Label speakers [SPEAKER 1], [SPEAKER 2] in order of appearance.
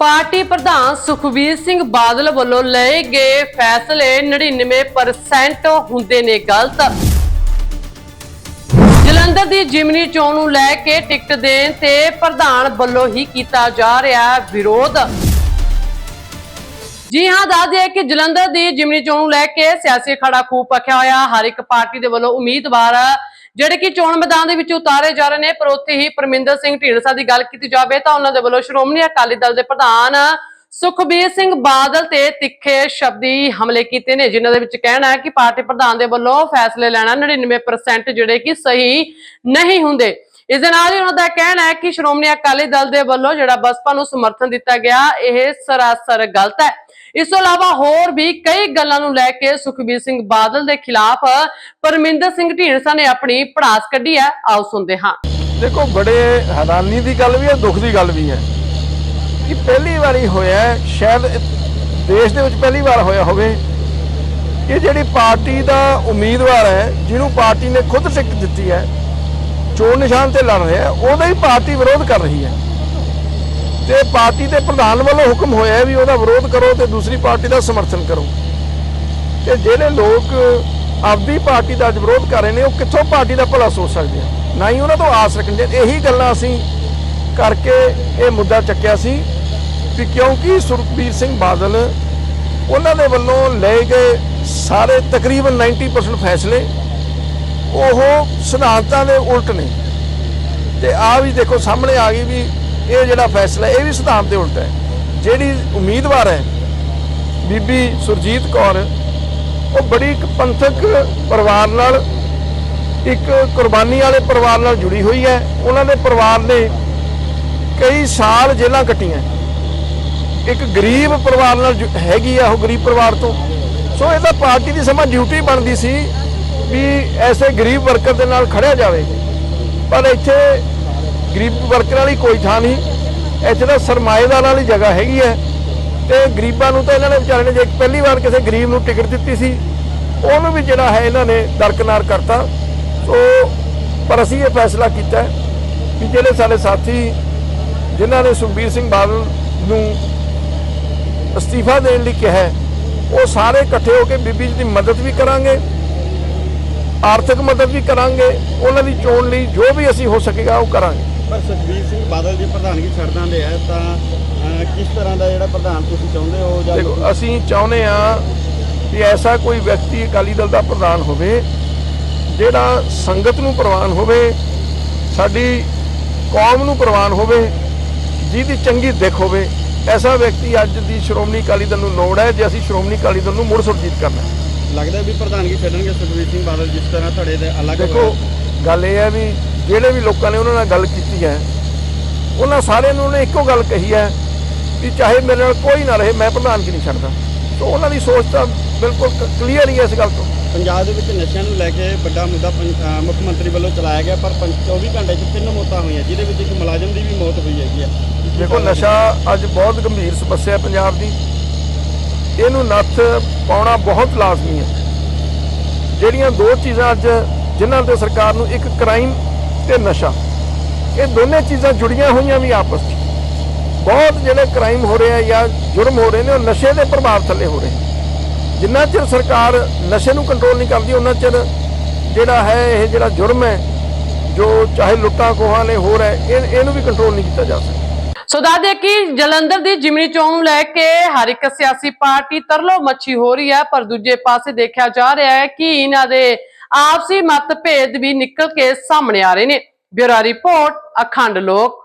[SPEAKER 1] Party ਪ੍ਰਧਾਨ ਸੁਖਵੀਰ ਸਿੰਘ ਬਾਦਲ ਵੱਲੋਂ ਲਏ ਗਏ ਫੈਸਲੇ 99% ਹੁੰਦੇ ਨੇ ਗਲਤ। ਜਲੰਧਰ ਦੀ ਜਿਮਨੀ ਚੋਣ ਨੂੰ ਲੈ ਕੇ ਟਿਕਟ ਦੇਣ ਤੇ ਪ੍ਰਧਾਨ ਵੱਲੋਂ ਹੀ ਕੀਤਾ ਜਾ ਰਿਹਾ ਵਿਰੋਧ। ਜੀ ਹਾਂ, ਦੱਸ ਦਈਏ ਕਿ ਜਲੰਧਰ ਦੀ ਜਿਮਨੀ ਚੋਣ ਨੂੰ ਲੈ ਕੇ ਸਿਆਸੀ ਖੜਾ ਖੂਬ ਪੱਖਿਆ ਹੋਇਆ। ਹਰ ਇੱਕ ਪਾਰਟੀ ਦੇ ਵੱਲੋਂ ਉਮੀਦਵਾਰ ਜਿਹੜੇ ਕਿ ਚੋਣ ਮੈਦਾਨ ਦੇ ਵਿੱਚ ਉਤਾਰੇ ਜਾ ਰਹੇ ਨੇ, ਪਰ ਉੱਥੇ ਹੀ ਪਰਮਿੰਦਰ ਸਿੰਘ ਢੀਂਡਸਾ ਦੀ ਗੱਲ ਕੀਤੀ ਜਾਵੇ ਤਾਂ ਉਹਨਾਂ ਦੇ ਵੱਲੋਂ ਸ਼੍ਰੋਮਣੀ ਅਕਾਲੀ ਦਲ ਦੇ ਪ੍ਰਧਾਨ ਸੁਖਬੀਰ ਸਿੰਘ ਬਾਦਲ ਤੇ ਤਿੱਖੇ ਸ਼ਬਦੀ ਹਮਲੇ ਕੀਤੇ ਨੇ, ਜਿਨ੍ਹਾਂ ਦੇ ਵਿੱਚ ਕਹਿਣਾ ਹੈ ਕਿ ਪਾਰਟੀ ਪ੍ਰਧਾਨ ਦੇ ਵੱਲੋਂ ਫੈਸਲੇ ਲੈਣਾ 99% ਜਿਹੜੇ ਕਿ ਸਹੀ ਨਹੀਂ ਹੁੰਦੇ। ਇਸ ਦੇ ਨਾਲ ਹੀ ਉਹਨਾਂ ਦਾ ਕਹਿਣਾ ਹੈ ਕਿ ਸ਼੍ਰੋਮਣੀ ਅਕਾਲੀ ਦਲ ਦੇ ਵੱਲੋਂ ਜਿਹੜਾ ਬਸਪਾ ਨੂੰ ਸਮਰਥਨ ਦਿੱਤਾ ਗਿਆ, ਇਹ ਸਰਾਸਰ ਗਲਤ ਹੈ। ਇਸ ਤੋਂ ਇਲਾਵਾ ਹੋਰ ਵੀ ਕਈ ਗੱਲਾਂ ਨੂੰ ਲੈ ਕੇ ਸੁਖਬੀਰ ਸਿੰਘ ਬਾਦਲ ਦੇ ਖਿਲਾਫ ਪਰਮਿੰਦਰ ਸਿੰਘ ਢੀਂਡਸਾ ਨੇ ਆਪਣੀ ਪੜਾਸ ਕੱਢੀ ਹੈ। ਆਓ ਸੁਣਦੇ ਹਾਂ।
[SPEAKER 2] ਦੇਖੋ, ਬੜੇ ਹੈਰਾਨੀ ਦੀ ਗੱਲ ਵੀ ਹੈ, ਦੁੱਖ ਦੀ ਗੱਲ ਵੀ ਹੈ ਕਿ ਪਹਿਲੀ ਵਾਰੀ ਹੋਇਆ ਸ਼ਾਇਦ ਦੇਸ਼ ਦੇ ਵਿੱਚ ਪਹਿਲੀ ਵਾਰ ਹੋਇਆ ਹੋਵੇ ਕਿ ਜਿਹੜੀ ਪਾਰਟੀ ਦਾ ਉਮੀਦਵਾਰ ਹੈ, ਜਿਹਨੂੰ ਪਾਰਟੀ ਨੇ ਖੁਦ ਟਿਕਟ ਦਿੱਤੀ ਹੈ, ਚੋਣ ਨਿਸ਼ਾਨ ਤੇ ਲੜ ਰਿਹਾ ਉਹਦਾ ਹੀ ਪਾਰਟੀ ਵਿਰੋਧ ਕਰ ਰਹੀ ਹੈ। ਤੇ ਪਾਰਟੀ ਦੇ ਪ੍ਰਧਾਨ ਵੱਲੋਂ ਹੁਕਮ ਹੋਇਆ ਵੀ ਉਹਦਾ ਵਿਰੋਧ ਕਰੋ ਤੇ ਦੂਸਰੀ ਪਾਰਟੀ ਦਾ ਸਮਰਥਨ ਕਰੋ। ਤੇ ਜਿਹੜੇ ਲੋਕ ਆਪਦੀ ਪਾਰਟੀ ਦਾ ਅੱਜ ਵਿਰੋਧ ਕਰ ਰਹੇ ਨੇ, ਉਹ ਕਿੱਥੋਂ ਪਾਰਟੀ ਦਾ ਭਲਾ ਸੋਚ ਸਕਦੇ ਆ? ਨਾ ਹੀ ਉਹਨਾਂ ਤੋਂ ਆਸ ਰੱਖਣ ਦੇ। ਇਹੀ ਗੱਲਾਂ ਅਸੀਂ ਕਰਕੇ ਇਹ ਮੁੱਦਾ ਚੱਕਿਆ ਸੀ ਵੀ ਕਿਉਂਕਿ ਸੁਖਬੀਰ ਸਿੰਘ ਬਾਦਲ ਉਹਨਾਂ ਦੇ ਵੱਲੋਂ ਲਏ ਗਏ ਸਾਰੇ ਤਕਰੀਬਨ 90% ਫੈਸਲੇ, ਉਹ ਸਿਧਾਂਤਾਂ ਦੇ ਉਲਟ ਨੇ। ਤੇ ਆ ਵੀ ਦੇਖੋ, ਸਾਹਮਣੇ ਆ ਗਈ ਵੀ ਇਹ ਜਿਹੜਾ ਫੈਸਲਾ ਇਹ ਵੀ ਸਿਧਾਂਤ ਦੇ ਉਲਟ ਹੈ। ਜਿਹੜੀ ਉਮੀਦਵਾਰ ਹੈ, ਬੀਬੀ ਸੁਰਜੀਤ ਕੌਰ, ਉਹ ਬੜੀ ਇੱਕ ਪੰਥਕ ਪਰਿਵਾਰ ਨਾਲ, ਇੱਕ ਕੁਰਬਾਨੀ ਵਾਲੇ ਪਰਿਵਾਰ ਨਾਲ ਜੁੜੀ ਹੋਈ ਹੈ। ਉਹਨਾਂ ਦੇ ਪਰਿਵਾਰ ਨੇ ਕਈ ਸਾਲ ਜੇਲ੍ਹਾਂ ਕੱਟੀਆਂ। ਇੱਕ ਗਰੀਬ ਪਰਿਵਾਰ ਨਾਲ ਜੁ- ਹੈਗੀ ਆ ਉਹ ਗਰੀਬ ਪਰਿਵਾਰ ਤੋਂ। ਸੋ ਇਹਦਾ ਪਾਰਟੀ ਦੀ ਸਮਾਂ ਡਿਊਟੀ ਬਣਦੀ ਸੀ ਵੀ ਐਸੇ ਗਰੀਬ ਵਰਕਰ ਦੇ ਨਾਲ ਖੜਿਆ ਜਾਵੇ। ਪਰ ਇੱਥੇ ਗਰੀਬ ਵਰਕਰਾਂ ਲਈ ਕੋਈ ਥਾਂ ਨਹੀਂ। ਇੱਥੇ ਤਾਂ ਸਰਮਾਏਦਾਰਾਂ ਵਾਲੀ ਜਗ੍ਹਾ ਹੈਗੀ ਹੈ। ਤੇ ਗਰੀਬਾਂ ਨੂੰ ਤਾਂ ਇਹਨਾਂ ਨੇ ਵਿਚਾਰੇ ਨੇ ਜੇ ਪਹਿਲੀ ਵਾਰ ਕਿਸੇ ਗਰੀਬ ਨੂੰ ਟਿਕਟ ਦਿੱਤੀ ਸੀ, ਉਹਨੂੰ ਵੀ ਜਿਹੜਾ ਹੈ ਇਹਨਾਂ ਨੇ ਦਰਕਨਾਰ ਕਰਤਾ। ਸੋ, ਪਰ ਅਸੀਂ ਇਹ ਫੈਸਲਾ ਕੀਤਾ ਕਿ ਜਿਹੜੇ ਸਾਡੇ ਸਾਥੀ ਜਿਨ੍ਹਾਂ ਨੇ ਸੁਖਬੀਰ ਸਿੰਘ ਬਾਦਲ ਨੂੰ ਅਸਤੀਫਾ ਦੇਣ ਲਈ ਕਿਹਾ ਉਹ ਸਾਰੇ ਇਕੱਠੇ ਹੋ ਕੇ ਬੀਬੀ ਜੀ ਦੀ ਮਦਦ ਵੀ ਕਰਾਂਗੇ, ਆਰਥਿਕ ਮਦਦ ਵੀ ਕਰਾਂਗੇ, ਉਹਨਾਂ ਦੀ ਚੋਣ ਲਈ ਜੋ ਵੀ ਅਸੀਂ ਹੋ ਸਕੇਗਾ ਉਹ ਕਰਾਂਗੇ।
[SPEAKER 3] ਪਰ ਸੁਖਬੀਰ ਸਿੰਘ ਬਾਦਲ ਜੀ ਪ੍ਰਧਾਨਗੀ ਛੱਡ ਦਿੰਦੇ ਆ ਤਾਂ ਕਿਸ ਤਰ੍ਹਾਂ ਦਾ ਜਿਹੜਾ ਪ੍ਰਧਾਨ ਤੁਸੀਂ ਚਾਹੁੰਦੇ ਹੋ ਜਾਂ
[SPEAKER 2] ਦੇਖੋ ਅਸੀਂ ਚਾਹੁੰਦੇ ਆ ਕਿ ਐਸਾ ਕੋਈ ਵਿਅਕਤੀ ਅਕਾਲੀ ਦਲ ਦਾ ਪ੍ਰਧਾਨ ਹੋਵੇ ਜਿਹੜਾ ਸੰਗਤ ਨੂੰ ਪ੍ਰਵਾਨ ਹੋਵੇ ਸਾਡੀ ਕੌਮ ਨੂੰ ਪ੍ਰਵਾਨ ਹੋਵੇ ਜਿਹਦੀ ਚੰਗੀ ਦਿੱਖ ਹੋਵੇ ਐਸਾ ਵਿਅਕਤੀ ਅੱਜ ਦੀ ਸ਼੍ਰੋਮਣੀ ਅਕਾਲੀ ਦਲ ਨੂੰ ਲੋੜ ਹੈ ਜੇ ਅਸੀਂ ਸ਼੍ਰੋਮਣੀ ਅਕਾਲੀ ਦਲ ਨੂੰ ਮੁੜ ਸੁਰਜੀਤ ਕਰਨਾ।
[SPEAKER 3] ਲੱਗਦਾ ਵੀ ਪ੍ਰਧਾਨਗੀ ਛੱਡਣਗੇ ਸੁਖਬੀਰ ਸਿੰਘ ਬਾਦਲ ਜਿਸ ਤਰ੍ਹਾਂ ਤੁਹਾਡੇ ਦੇ ਅਲੱਗ
[SPEAKER 2] ਦੇਖੋ ਗੱਲ ਇਹ ਹੈ ਵੀ ਜਿਹੜੇ ਵੀ ਲੋਕਾਂ ਨੇ ਉਹਨਾਂ ਨਾਲ ਗੱਲ ਕੀਤੀ ਹੈ ਉਹਨਾਂ ਸਾਰਿਆਂ ਨੂੰ ਉਹਨੇ ਇੱਕੋ ਗੱਲ ਕਹੀ ਹੈ ਕਿ ਚਾਹੇ ਮੇਰੇ ਨਾਲ ਕੋਈ ਨਾ ਰਹੇ ਮੈਂ ਪ੍ਰਧਾਨਗੀ ਨਹੀਂ ਛੱਡਦਾ। ਸੋ ਉਹਨਾਂ ਦੀ ਸੋਚ ਤਾਂ ਬਿਲਕੁਲ ਕਲੀਅਰ ਹੀ ਹੈ ਇਸ ਗੱਲ ਤੋਂ।
[SPEAKER 3] ਪੰਜਾਬ ਦੇ ਵਿੱਚ ਨਸ਼ਿਆਂ ਨੂੰ ਲੈ ਕੇ ਵੱਡਾ ਮੁੱਦਾ ਮੁੱਖ ਮੰਤਰੀ ਵੱਲੋਂ ਚਲਾਇਆ ਗਿਆ ਪਰ ਪੰ- 24 ਘੰਟੇ 'ਚ ਤਿੰਨ ਮੌਤਾਂ ਹੋਈਆਂ ਜਿਹਦੇ ਵਿੱਚ ਇੱਕ ਮੁਲਾਜ਼ਮ ਦੀ ਵੀ ਮੌਤ ਹੋਈ ਹੈਗੀ ਆ
[SPEAKER 2] ਦੇਖੋ ਨਸ਼ਾ ਅੱਜ ਬਹੁਤ ਗੰਭੀਰ ਸਮੱਸਿਆ ਹੈ ਪੰਜਾਬ ਦੀ। ਇਹਨੂੰ ਨੱਥ ਪਾਉਣਾ ਬਹੁਤ ਲਾਜ਼ਮੀ ਹੈ। ਜਿਹੜੀਆਂ ਦੋ ਚੀਜ਼ਾਂ ਅੱਜ ਜਿਨ੍ਹਾਂ ਤੇ ਸਰਕਾਰ ਨੂੰ ਇੱਕ ਕ੍ਰਾਈਮ ਤੇ ਨਸ਼ਾ। ਇਹ ਦੋਨੇ ਚੀਜ਼ਾਂ ਜੁੜੀਆਂ ਹੋਈਆਂ ਵੀ ਆਪਸ 'ਚ ਬਹੁਤ ਜਿਹੜੇ ਕ੍ਰਾਈਮ ਹੋ ਰਹੇ ਆ ਜਾਂ ਜੁਰਮ ਹੋ ਰਹੇ ਨੇ, ਉਹ ਨਸ਼ੇ ਦੇ ਪ੍ਰਭਾਵ ਥੱਲੇ ਹੋ ਰਹੇ ਜਿੰਨਾ ਚਿਰ ਸਰਕਾਰ ਨਸ਼ੇ ਨੂੰ ਕੰਟਰੋਲ ਨਹੀਂ ਕਰਦੀ, ਉਹਨਾਂ ਚਿਰ ਜਿਹੜਾ ਹੈ, ਇਹ ਜਿਹੜਾ ਜੁਰਮ ਹੈ, ਜੋ ਚਾਹੇ ਲੁੱਟਾਂ ਖੋਹਾਂ ਨੇ ਹੋਰ ਹੈ, ਇਹ ਇਹਨੂੰ ਵੀ ਕੰਟਰੋਲ ਨਹੀਂ ਕੀਤਾ ਜਾ ਸਕਦਾ।
[SPEAKER 1] ਸੋ ਦੱਸ ਦਈਏ ਕਿ ਜਲੰਧਰ ਦੀ ਜਿਮਨੀ ਚੋਣ ਨੂੰ ਲੈ ਕੇ ਹਰ ਇੱਕ ਸਿਆਸੀ ਪਾਰਟੀ ਤਰਲੋ ਮੱਛੀ ਹੋ ਰਹੀ ਹੈ, ਪਰ ਦੂਜੇ ਪਾਸੇ ਦੇਖਿਆ ਜਾ ਰਿਹਾ ਹੈ ਕਿ ਇਹਨਾਂ ਦੇ ਆਪਸੀ ਮਤਭੇਦ ਵੀ ਨਿਕਲ ਕੇ ਸਾਹਮਣੇ ਆ ਰਹੇ ਨੇ। ਬਿਊਰੋ ਰਿਪੋਰਟ ਅਖੰਡ ਲੋਕ।